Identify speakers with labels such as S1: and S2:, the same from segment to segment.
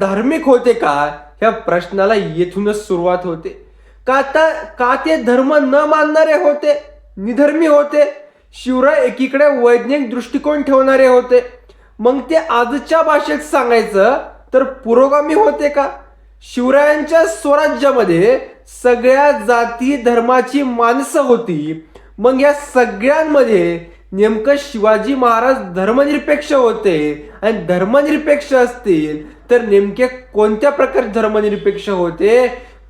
S1: धार्मिक होते का? ह्या प्रश्नाला येथूनच सुरुवात होते. का तर का ते धर्म न मानणारे होते? निधर्मी होते. शिवराय एकीकडे वैज्ञानिक दृष्टिकोन ठेवणारे होते. मग ते आजच्या भाषेत सांगायचं तर पुरोगामी होते का? शिवरायांच्या स्वराज्यामध्ये सगळ्या जाती धर्माची माणसं होती. मग या सगळ्यांमध्ये नेमकं शिवाजी महाराज धर्मनिरपेक्ष होते आणि धर्मनिरपेक्ष असतील तर नेमके कोणत्या प्रकारे धर्मनिरपेक्ष होते?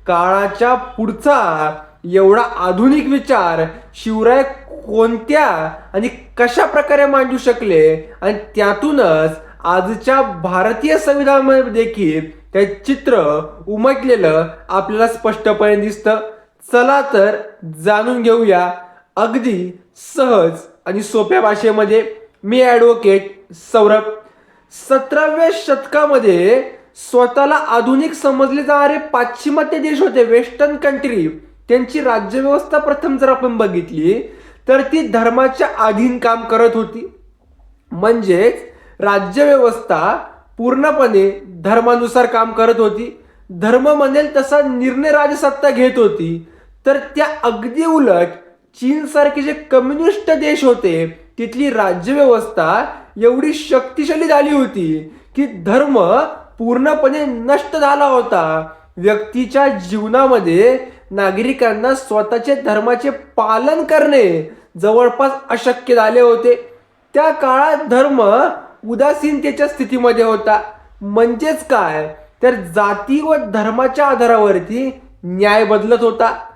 S1: काळाच्या पुढचा एवढा आधुनिक विचार शिवराय कोणत्या आणि कशा प्रकारे मांडू शकले? आणि त्यातूनच आजच्या भारतीय संविधानामध्ये देखील ते चित्र उमटलेलं आपल्याला स्पष्टपणे दिसतं. चला तर जाणून घेऊया. अगदी सहज. आणि सोप्या भाषेमध्ये मी ॲडव्होकेट सौरभ. सतराव्या शतकामध्ये स्वतःला आधुनिक समजले जाणारे पाश्चिमात्य देश होते वेस्टर्न कंट्री त्यांची राज्यव्यवस्था प्रथम जर आपण बघितली तर ती धर्माच्या अधीन काम करत होती. म्हणजेच राज्यव्यवस्था पूर्णपणे धर्मानुसार काम करत होती. धर्म म्हणेल तसा निर्णय राजसत्ता घेत होती. तर त्या अगदी उलट चीनसारखे जे कम्युनिस्ट देश होते तिथली राज्यव्यवस्था एवढी शक्तिशाली झाली होती की धर्म पूर्णपणे नष्ट झाला होता. व्यक्तीच्या जीवनामध्ये नागरिकांना स्वतःचे धर्माचे पालन करणे जवळपास अशक्य झाले होते. त्या काळात धर्म उदासीनतेच्या स्थितीमध्ये होता. म्हणजेच काय? तर जाती व धर्माच्या आधारावरती न्याय बदलत होता.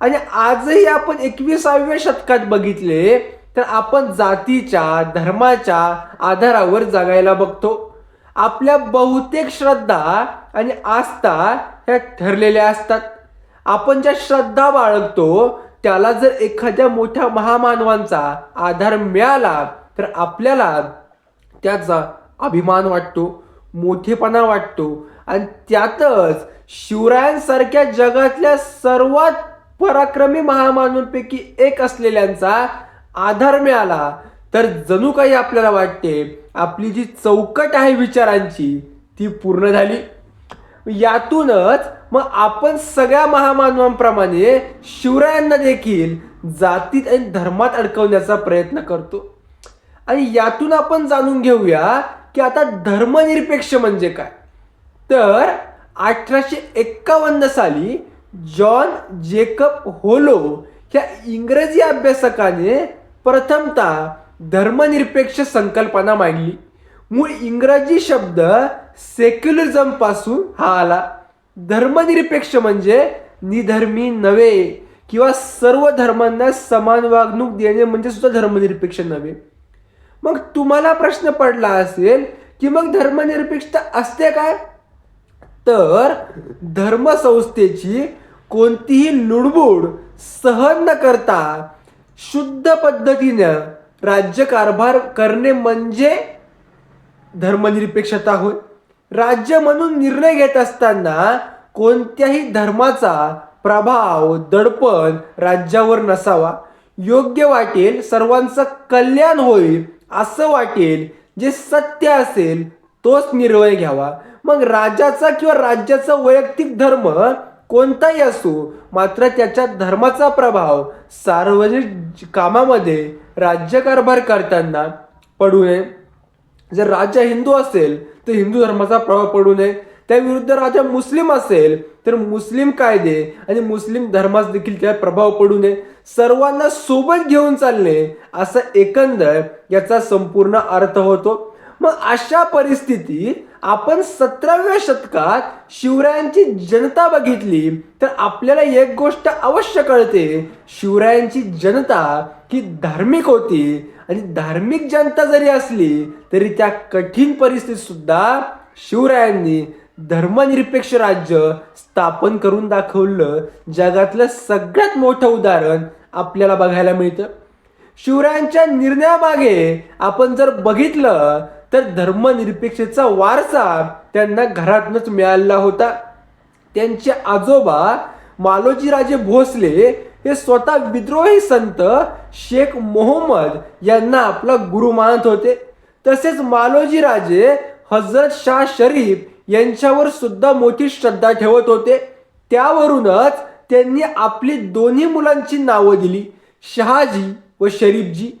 S1: आणि आजही आपण एकविसाव्या शतकात बघितले तर आपण जातीच्या धर्माच्या आधारावर जगायला बघतो. आपल्या बहुतेक श्रद्धा आणि आस्था ह्या ठरलेल्या असतात. आपण ज्या श्रद्धा बाळगतो त्याला जर एखाद्या मोठ्या महामानवांचा आधार मिळाला तर आपल्याला त्याचा अभिमान वाटतो मोठेपणा वाटतो. आणि त्यातच शिवरायांसारख्या जगातल्या सर्वात पराक्रमी महामानवांपैकी एक असलेल्यांचा आधार मिळाला तर जणू काही आपल्याला वाटते आपली जी चौकट आहे विचारांची ती पूर्ण झाली. यातूनच मग आपण सगळ्या महामानवांप्रमाणे शिवरायांना देखील जातीत आणि धर्मात अडकवण्याचा प्रयत्न करतो. आणि यातून आपण जाणून घेऊया की आता धर्मनिरपेक्ष म्हणजे काय? तर अठराशे एक्कावन्न साली जॉन जेकब होलो ह्या इंग्रजी अभ्यासकाने प्रथमतः धर्मनिरपेक्ष संकल्पना मांडली. मूळ इंग्रजी शब्द सेक्युलरिझमपासून हा आला. धर्मनिरपेक्ष म्हणजे निधर्मी नव्हे किंवा सर्व धर्मांना समान वागणूक देणे म्हणजे सुद्धा धर्मनिरपेक्ष नव्हे. मग तुम्हाला प्रश्न पडला असेल की मग धर्मनिरपेक्षता असते काय? तर धर्मसंस्थेची कोणतीही लुडबुड सहन न करता शुद्ध पद्धतीनं राज्यकारभार करणे म्हणजे धर्मनिरपेक्षता होय. राज्य म्हणून निर्णय घेत असताना कोणत्याही धर्माचा प्रभाव दडपण राज्यावर नसावा. योग्य वाटेल सर्वांचं कल्याण होईल असं वाटेल जे सत्य असेल तोच निर्णय घ्यावा. मग राजाचा किंवा राज्याचा वैयक्तिक धर्म कोणताही असो मात्र त्याच्या धर्माचा प्रभाव सार्वजनिक कामामध्ये राज्यकारभार करताना पडू नये. जर राजा हिंदू असेल तर हिंदू धर्माचा प्रभाव पडू नये. त्याविरुद्ध राजा मुस्लिम असेल तर मुस्लिम कायदे आणि मुस्लिम धर्मास देखील त्या प्रभाव पडू नये. सर्वांना सोबत घेऊन चालणे असा एकंदर याचा संपूर्ण अर्थ होतो. मग अशा परिस्थितीत आपण सतराव्या शतकात शिवरायांची जनता बघितली तर आपल्याला एक गोष्ट अवश्य कळते. शिवरायांची जनता ही धार्मिक होती. आणि धार्मिक जनता जरी असली तरी त्या कठीण परिस्थितीत सुद्धा शिवरायांनी धर्मनिरपेक्ष राज्य स्थापन करून दाखवलं. जगातलं सगळ्यात मोठं उदाहरण आपल्याला बघायला मिळतं. शिवरायांच्या निर्णयामागे आपण जर बघितलं तर धर्मनिरपेक्षेचा वारसा त्यांना घरातूनच मिळालेला होता. त्यांचे आजोबा मालोजीराजे भोसले हे स्वतः विद्रोही संत शेख मोहम्मद यांना आपला गुरु मानत होते. तसेच मालोजीराजे हजरत शाह शरीफ यांच्यावर सुद्धा मोठी श्रद्धा ठेवत होते. त्यावरूनच त्यांनी आपली दोन्ही मुलांची नावं दिली शहाजी व शरीफजी.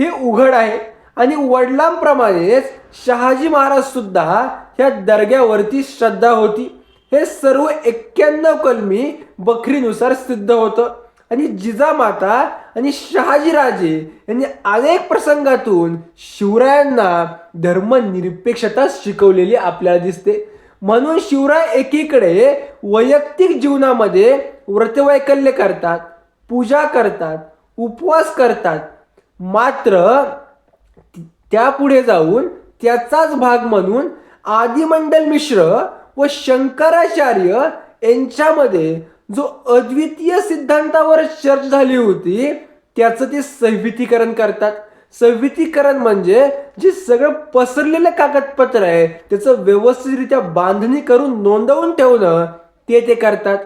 S1: हे उघड आहे. आणि वडिलांप्रमाणेच शहाजी महाराज सुद्धा ह्या दर्ग्यावरती श्रद्धा होती. हे सर्व एक्क्याण्णव कलमी बकरीनुसार सिद्ध होतं. आणि जिजामाता आणि शहाजीराजे यांनी अनेक प्रसंगातून शिवरायांना धर्मनिरपेक्षता शिकवलेली आपल्याला दिसते. म्हणून शिवराय एकीकडे वैयक्तिक जीवनामध्ये व्रतवैकल्य करतात पूजा करतात उपवास करतात. मात्र त्यापुढे जाऊन त्याचाच भाग म्हणून आदिमंडल मिश्र व शंकराचार्य यांच्यामध्ये जो अद्वितीय सिद्धांतावर चर्चा झाली होती त्याचं ते संहितीकरण करतात. संहितीकरण म्हणजे जे सगळं पसरलेलं कागदपत्र आहे त्याचं व्यवस्थितरित्या बांधणी करून नोंदवून ठेवणं ते ते करतात.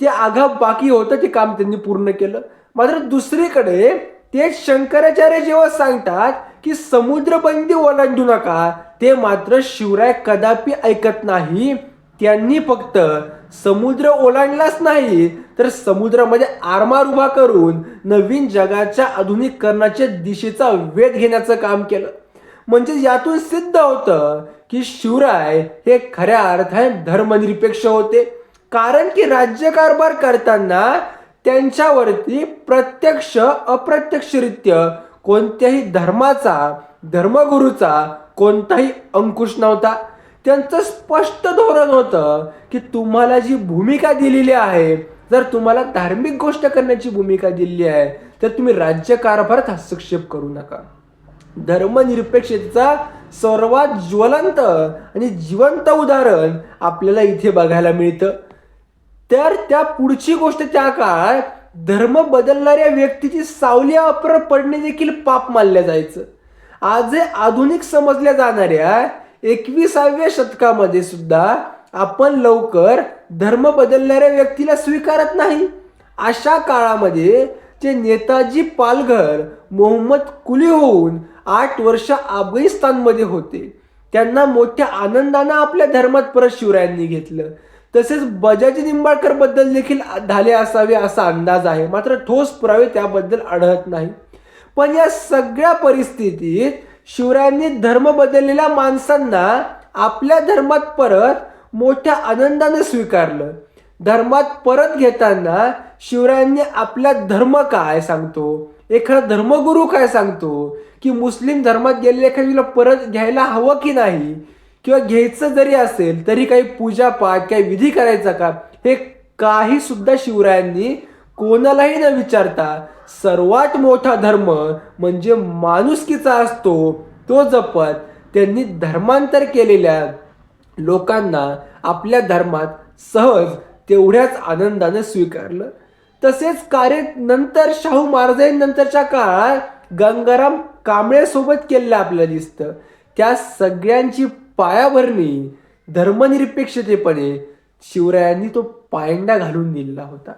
S1: ते आघा बाकी होतं ते काम त्यांनी पूर्ण केलं. मात्र दुसरीकडे ते शंकराचार्य जेव्हा सांगतात की समुद्रबंदी ओलांडू नका. ते मात्र शिवराय कदापि ऐकत नाही. त्यांनी फक्त समुद्र ओलांडलाच नाही तर समुद्रामध्ये आरमार उभा करून नवीन जगाच्या आधुनिकरणाच्या दिशेचा वेध घेण्याचं काम केलं. म्हणजे यातून सिद्ध होतं की शिवराय हे खऱ्या अर्थाने धर्मनिरपेक्ष होते. कारण की राज्यकारभार करताना त्यांच्यावरती प्रत्यक्ष अप्रत्यक्षरित्या कोणत्याही धर्माचा धर्मगुरूचा कोणताही अंकुश नव्हता. त्यांचं स्पष्ट धोरण होतं की तुम्हाला जी भूमिका दिलेली आहे जर तुम्हाला धार्मिक गोष्ट करण्याची भूमिका दिलेली आहे तर तुम्ही राज्यकारभारात हस्तक्षेप करू नका. धर्मनिरपेक्षतेचा सर्वात ज्वलंत आणि जिवंत उदाहरण आपल्याला इथे बघायला मिळतं. तर त्या पुढची गोष्ट त्या काळात धर्म बदलणाऱ्या व्यक्तीची सावली अपर पडणे देखील पाप मानलं जायचं. आज हे आधुनिक समजल्या जाणाऱ्या एकविसाव्या शतकामध्ये सुद्धा आपण लवकर धर्म बदलणाऱ्या व्यक्तीला स्वीकारत नाही. अशा काळामध्ये जे नेताजी पालघर मोहम्मद कुली होऊन आठ वर्ष अफगाणिस्तानमध्ये होते. त्यांना मोठ्या आनंदानं आपल्या धर्मात परत शिवरायांनी घेतलं. तसेच बजाजी निंबाळकरबद्दल देखील झाले असावे असा अंदाज आहे. मात्र ठोस पुरावे त्याबद्दल आढळत नाही. पण या सगळ्या परिस्थितीत शिवरायांनी धर्म बदललेल्या माणसांना आपल्या धर्मात परत मोठ्या आनंदाने स्वीकारलं. धर्मात परत घेताना शिवरायांनी आपला धर्म काय सांगतो? एखादा धर्मगुरू काय सांगतो? की मुस्लिम धर्मात गेलेल्या एखाद्याला परत घ्यायला हवं की नाही? किंवा घ्यायचं जरी असेल तरी काही पूजापाठ काही विधी करायचा का? हे काही सुद्धा शिवरायांनी कोणालाही न विचारता सर्वात मोठा धर्म म्हणजे माणुसकीचा असतो तो जपत त्यांनी धर्मांतर केलेल्या लोकांना आपल्या धर्मात सहज तेवढ्याच आनंदाने स्वीकारलं. तसेच कार्य नंतर शाहू महाराजांनंतरच्या काळात गंगाराम कांबळे सोबत केलेलं आपल्याला दिसतं. त्या सगळ्यांची पायाभरणी धर्मनिरपेक्षतेपणे शिवरायांनी तो पायंडा घालून दिलेला होता.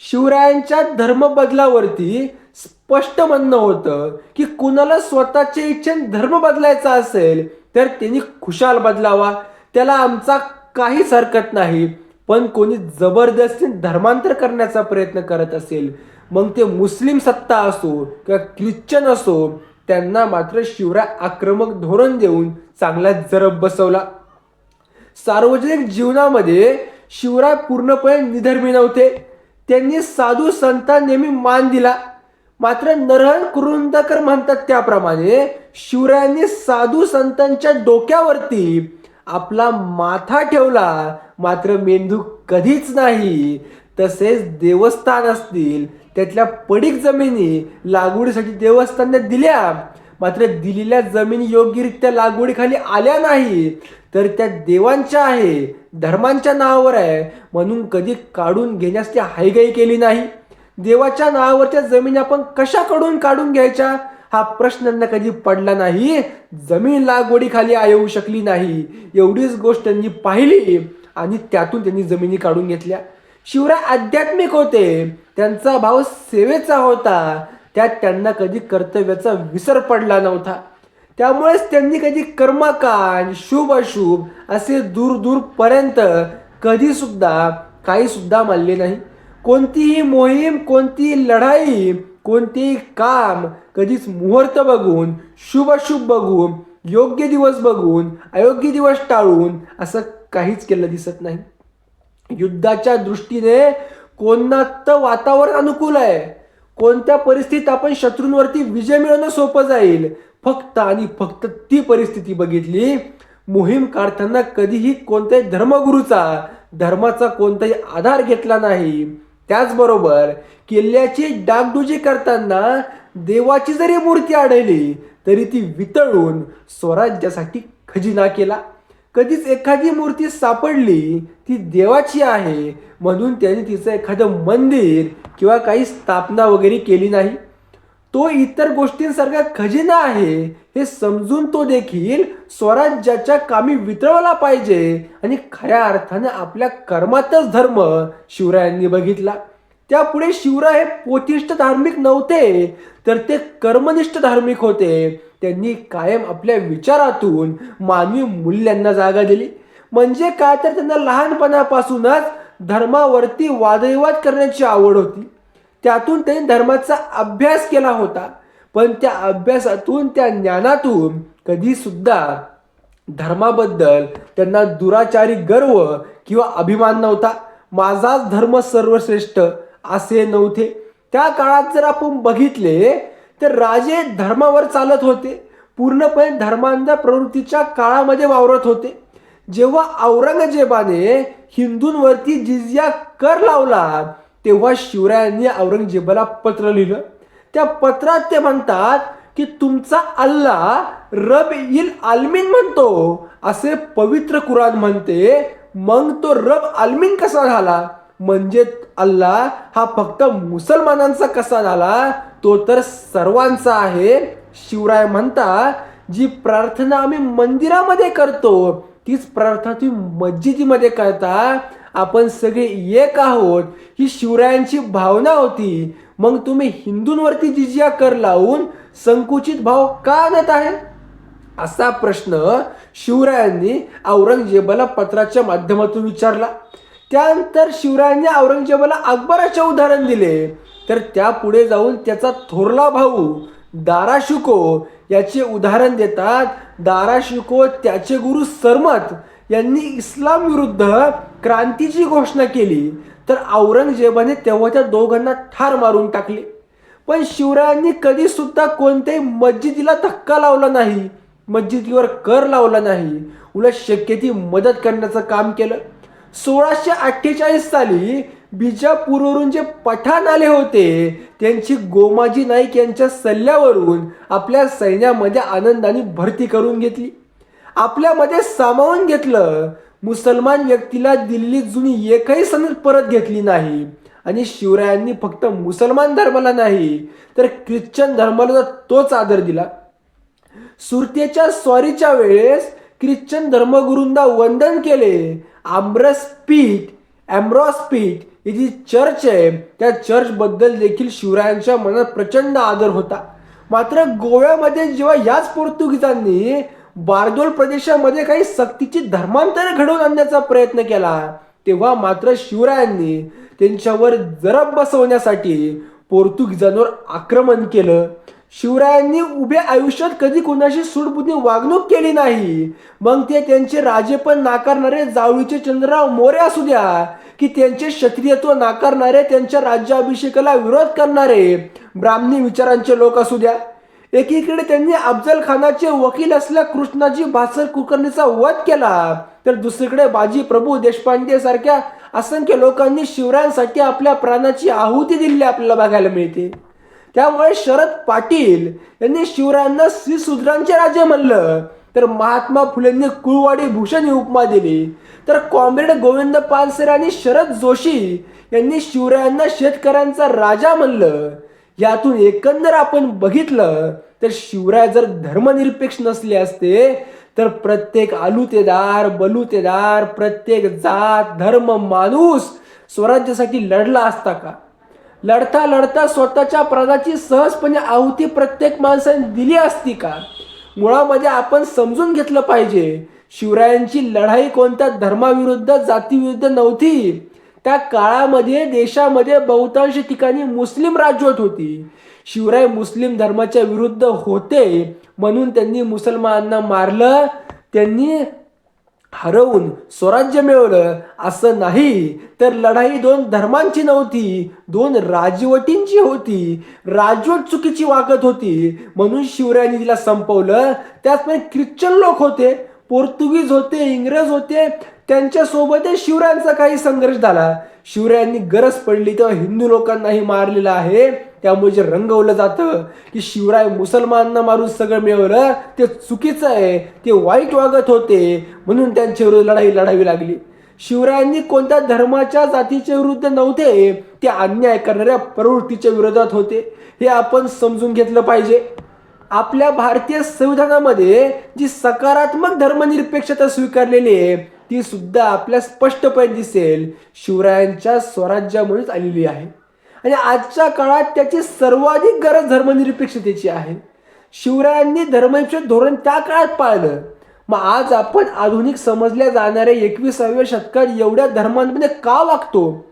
S1: शिवरायांच्या धर्म बदलावरती स्पष्ट म्हणणं होतं की कुणाला स्वतःच्या इच्छेने धर्म बदलायचा असेल तर त्यांनी खुशाल बदलावा. त्याला आमचा काहीच हरकत नाही. पण कोणी जबरदस्ती धर्मांतर करण्याचा प्रयत्न करत असेल मग ते मुस्लिम सत्ता असो किंवा ख्रिश्चन असो त्यांना मात्र शिवराय आक्रमक धोरण देऊन चांगला जरब बसवला. सार्वजनिक जीवनामध्ये शिवराय पूर्णपणे निधर्मी नव्हते. त्यांनी साधू संतां नेहमी मान दिला. मात्र नरहर कुरुंदकर म्हणतात त्याप्रमाणे शिवरायांनी साधू संतांच्या डोक्यावरती आपला माथा ठेवला. मात्र मेंदू कधीच नाही. तसेच देवस्थान असतील त्यातल्या पडीक जमिनी लागवडीसाठी देवस्थानने दिल्या. मात्र दिलेल्या जमिनी योग्यरित्या लागवडीखाली आल्या नाही. तर त्या देवांच्या आहे धर्मांच्या नावावर आहे म्हणून कधी काढून घेण्यास ती हायगाई केली नाही. देवाच्या नावावरच्या जमिनी आपण कशाकडून काढून घ्यायच्या? हा प्रश्न त्यांना कधी पडला नाही. जमीन लागवडीखाली येऊ शकली नाही. एवढीच गोष्ट त्यांनी पाहिली आणि त्यातून त्यांनी जमिनी काढून घेतल्या. शिवराय आध्यात्मिक होते. त्यांचा भाव सेवेचा होता. त्यात त्यांना कधी कर्तव्याचा विसर पडला नव्हता. त्यामुळेच त्यांनी कधी कर्मकांड शुभ अशुभ असे दूर दूरपर्यंत कधी सुद्धा काही सुद्धा मानले नाही. कोणतीही मोहीम कोणतीही लढाई कोणतेही काम कधीच मुहूर्त बघून शुभ अशुभ बघून योग्य दिवस बघून अयोग्य दिवस टाळून असं काहीच केलं दिसत नाही. युद्धाच्या दृष्टीने कोणतं वातावरण अनुकूल आहे? कोणत्या परिस्थितीत आपण शत्रूंवरती विजय मिळवणं सोपं जाईल? फक्त आणि फक्त ती परिस्थिती बघितली मोहीम काढताना कधीही कोणत्याही धर्मगुरूचा धर्माचा कोणताही आधार घेतला नाही. त्याचबरोबर किल्ल्याची डागडुजी करताना देवाची जरी मूर्ती आढळली तरी ती वितळून स्वराज्यासाठी खजिना केला. कधीच एखादी मूर्ती सापडली ती देवाची आहे म्हणून त्याने तिचं एखादं मंदिर किंवा काही स्थापना वगैरे केली नाही. तो इतर गोष्टींसारखा खजिना आहे हे समजून तो देखील स्वराज्याच्या कामी वितळवला पाहिजे आणि खऱ्या अर्थानं आपल्या कर्मातच धर्म शिवरायांनी बघितला. त्यापुढे शिवराय हे पोथिष्ठ धार्मिक नव्हते तर ते कर्मनिष्ठ धार्मिक होते. त्यांनी कायम आपल्या विचारातून मानवी मूल्यांना जागा दिली. म्हणजे काय तर त्यांना लहानपणापासूनच धर्मावरती वादविवाद करण्याची आवड होती. त्यातून त्यांनी धर्माचा अभ्यास केला होता. पण त्या अभ्यासातून त्या ज्ञानातून कधी सुद्धा धर्माबद्दल त्यांना दुराचारी गर्व किंवा अभिमान नव्हता. माझाच धर्म सर्वश्रेष्ठ असे नव्हते. त्या काळात जर आपण बघितले तर राजे धर्मावर चालत होते. पूर्णपणे धर्मांध प्रवृत्तीच्या काळामध्ये वावरत होते. जेव्हा औरंगजेबाने हिंदूंवरती जिजिया कर लावला तेव्हा शिवरायांनी औरंगजेबाला पत्र लिहिलं. त्या पत्रात ते म्हणतात की तुमचा अल्ला रब इल आलमीन म्हणतो. असे पवित्र कुराण म्हणते. मग तो रब आलमीन कसा झाला? म्हणजे अल्ला हा फक्त मुसलमानांचा कसा झाला? तो तर सर्वांचा आहे. शिवराय म्हणता जी प्रार्थना आम्ही मंदिरामध्ये करतो तीच प्रार्थना तुम्ही मस्जिदीमध्ये करता. आपण सगळे एक आहोत. ही शिवरायांची भावना होती. मग तुम्ही हिंदूंवरती जिजिया कर लावून संकुचित भाव का आणत आहे? असा प्रश्न शिवरायांनी औरंगजेबाला पत्राच्या माध्यमातून विचारला. त्यानंतर शिवरायांनी औरंगजेबाला अकबराचे उदाहरण दिले. तर त्यापुढे जाऊन त्याचा थोरला भाऊ दाराशुको याचे उदाहरण देतात. दाराशुको त्याचे गुरु सरमत यांनी इस्लाम विरुद्ध क्रांतीची घोषणा केली. तर औरंगजेबाने तेव्हा त्या दोघांना ठार मारून टाकले. पण शिवरायांनी कधी सुद्धा कोणत्याही मस्जिदीला धक्का लावला नाही. मस्जिदीवर कर लावला नाही. उलट शक्य ती मदत करण्याचं काम केलं. सोळाशे अठ्ठेचाळीस साली बिजापूरवरून जे पठाण आले होते. त्यांची गोमाजी नाईक यांच्या सल्ल्यावरून आपल्या सैन्यामध्ये आनंदाने भरती करून घेतली. आपल्यामध्ये सामावून घेतलं. मुसलमान व्यक्तीला दिल्ली जुनी एकही सनद परत घेतली नाही. आणि शिवरायांनी फक्त मुसलमान धर्माला नाही तर ख्रिश्चन धर्माला तोच आदर दिला. सुरतेच्या स्वारीच्या वेळेस ख्रिश्चन धर्मगुरूंना वंदन केले. आमरस पीठ अॅम्ब्रॉस पीठ ही जी चर्च आहे त्या चर्चबद्दल देखील शिवरायांच्या मनात प्रचंड आदर होता. मात्र गोव्यामध्ये जेव्हा याच पोर्तुगीजांनी बारदोल प्रदेशामध्ये काही सक्तीची धर्मांतर घडवून आणण्याचा प्रयत्न केला तेव्हा मात्र शिवरायांनी त्यांच्यावर जरब बसवण्यासाठी पोर्तुगीजांवर आक्रमण केलं. शिवरायांनी उभ्या आयुष्यात कधी कोणाशी सूडबुद्धी वागणूक केली नाही. मग ते त्यांचे राजे पण नाकारणारे जावळीचे चंद्रराव मोरे असू द्या की त्यांचे क्षत्रियत्व नाकारणारे त्यांच्या राज्याभिषेकाला विरोध करणारे ब्राह्मणी विचारांचे लोक असू द्या. एकीकडे त्यांनी अफजल खानाचे वकील असल्या कृष्णाजी भासर कुलकर्णीचा वध केला तर दुसरीकडे बाजी प्रभू देशपांडे सारख्या असंख्य लोकांनी शिवरायांसाठी आपल्या प्राणाची आहुती दिली आपल्याला बघायला मिळते. त्यामुळे शरद पाटील यांनी शिवरायांना श्रीशूद्रांचे राजे म्हणलं. तर महात्मा फुलेंनी कुळवाडी भूषण ही उपमा दिली. तर कॉम्रेड गोविंद पानसरे आणि शरद जोशी यांनी शिवरायांना शेतकऱ्यांचा राजा म्हणलं. यातून एकंदर आपण बघितलं तर शिवराय जर धर्मनिरपेक्ष नसले असते तर प्रत्येक आलुतेदार बलुतेदार प्रत्येक जात धर्म माणूस स्वराज्यासाठी लढला असता का? लढता लढता स्वतःच्या प्राणाची सहजपणे आहुती प्रत्येक माणसाने दिली असती का? मुळामध्ये आपण समजून घेतलं पाहिजे शिवरायांची लढाई कोणत्या धर्माविरुद्ध जातीविरुद्ध नव्हती. त्या काळामध्ये देशामध्ये बहुतांश ठिकाणी मुस्लिम राजवत होती. शिवराय मुस्लिम धर्माच्या विरुद्ध होते म्हणून त्यांनी मुसलमानांना मारलं त्यांनी हरवून स्वराज्य मिळवलं. असं नाही तर लढाई दोन धर्मांची नव्हती दोन राजवटींची होती. राजवट चुकीची वागत होती. म्हणून शिवरायांनी तिला संपवलं. त्याचप्रमाणे ख्रिश्चन लोक होते पोर्तुगीज होते इंग्रज होते त्यांच्यासोबतच शिवरायांचा काही संघर्ष झाला. शिवरायांनी गरज पडली तेव्हा हिंदू लोकांनाही मारलेलं आहे. त्यामुळे जे रंगवलं जातं की शिवराय मुसलमानांना मारून सगळं मिळवलं ते चुकीचं आहे ते वाईट वागत होते म्हणून त्यांच्या विरुद्ध लढाई लढावी लागली. शिवरायांनी कोणत्या धर्माच्या जातीच्या विरुद्ध नव्हते ते अन्याय करणाऱ्या प्रवृत्तीच्या विरोधात होते. हे आपण समजून घेतलं पाहिजे. आपल्या भारतीय संविधानामध्ये जी सकारात्मक धर्मनिरपेक्षता स्वीकारलेली आहे ती सुद्धा आपल्या स्पष्टपणे दिसेल. शिवरायांच्या स्वराज्यामुळेच आलेली आहे. आणि आजच्या काळात त्याची सर्वाधिक गरज धर्मनिरपेक्षतेची आहे. शिवरायांनी धर्मनिरपेक्ष धोरण त्या काळात पाळलं. मग आज आपण आधुनिक समजल्या जाणाऱ्या एकविसाव्या शतकात एवढ्या धर्मांमध्ये का वागतो?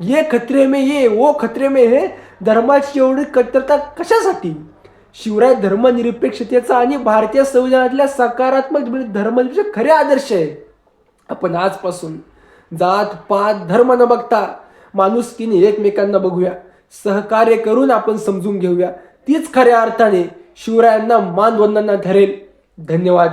S1: ये खत्रे में ये वो खत्रे में हे धर्माची एवढी कट्टरता कशासाठी? शिवराय धर्मनिरपेक्षतेचा आणि भारतीय संविधानातल्या सकारात्मक म्हणजे धर्मनिरपेक्ष खरे आदर्श आहे. आपण आजपासून जात पात धर्म न बघता माणुसकीने एकमेकांना बघूया. सहकार्य करून आपण समजून घेऊया. तीच खऱ्या अर्थाने शिवरायांना मानवंदना ठरेल. धन्यवाद.